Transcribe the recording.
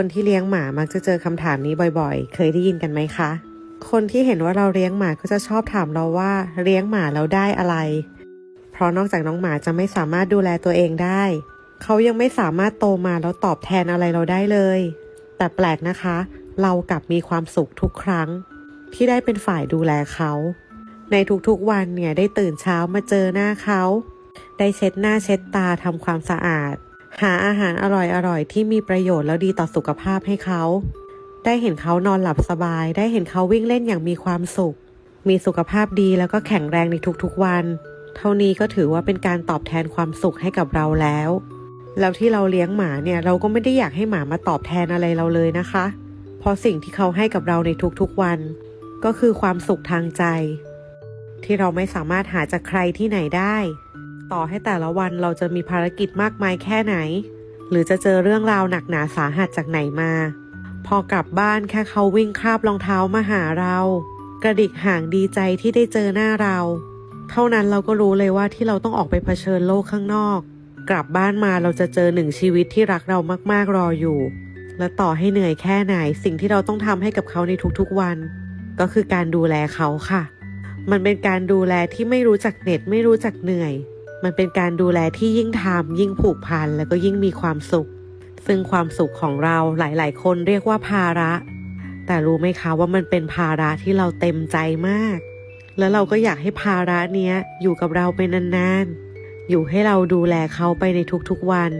คนที่เลี้ยงหมามักจะเจอคำถามนี้บ่อยๆ เคยได้ยินกันไหมคะ คนที่เห็นว่าเราเลี้ยงหมาก็จะชอบถามเราว่าเลี้ยงหมาแล้วได้อะไร เพราะนอกจากน้องหมาจะไม่สามารถดูแลตัวเองได้ เขายังไม่สามารถโตมาแล้วตอบแทนอะไรเราได้เลย แต่แปลกนะคะ เรากลับมีความสุขทุกครั้ง ที่ได้เป็นฝ่ายดูแลเขา ในทุกๆวันเนี่ยได้ตื่นเช้ามาเจอหน้าเขา ได้เช็ดหน้าเช็ดตาทำความสะอาด หาอาหารอร่อยๆที่มีประโยชน์แล้วดีต่อสุขภาพให้เขา ได้เห็นเขานอนหลับสบาย ได้เห็นเขาวิ่งเล่นอย่างมีความสุข มีสุขภาพดีแล้วก็แข็งแรงในทุกๆวัน เท่านี้ก็ถือว่าเป็นการตอบแทนความสุขให้กับเราแล้ว แล้วที่เราเลี้ยงหมาเนี่ยเราก็ไม่ได้อยากให้หมามาตอบแทนอะไรเราเลยนะคะ เพราะสิ่งที่เขาให้กับเราในทุกๆวัน ก็คือความสุขทางใจ ที่เราไม่สามารถหาจากใครที่ไหนได้ ต่อให้แต่ละวันเราจะมีภารกิจมากมายแค่ไหน หรือจะเจอเรื่องราวหนักหนาสาหัสจากไหนมา พอกลับบ้านแค่เขาวิ่งคาบรองเท้ามาหาเรา กระดิกห่างดีใจที่ได้เจอหน้าเรา เท่านั้นเราก็รู้เลยว่าที่เราต้องออกไปเผชิญโลกข้างนอก กลับบ้านมาเราจะเจอหนึ่งชีวิตที่รักเรามากๆรออยู่ และต่อให้เหนื่อยแค่ไหนสิ่งที่เราต้องทำให้กับเขาในทุกๆวัน ก็คือการดูแลเขาค่ะมันเป็นการดูแลที่ไม่รู้จักเหน็ดไม่รู้จักเหนื่อย มันเป็นการดูแลที่ยิ่งทำยิ่งผูกพันแล้วก็ยิ่งมีความสุข ซึ่งความสุขของเราหลาย ๆ คนเรียกว่าภาระ แต่รู้ไหมคะว่ามันเป็นภาระที่เราเต็มใจมาก แล้วเราก็อยากให้ภาระเนี้ยอยู่กับเราไปนานๆ อยู่ให้เราดูแลเขาไปในทุกๆวัน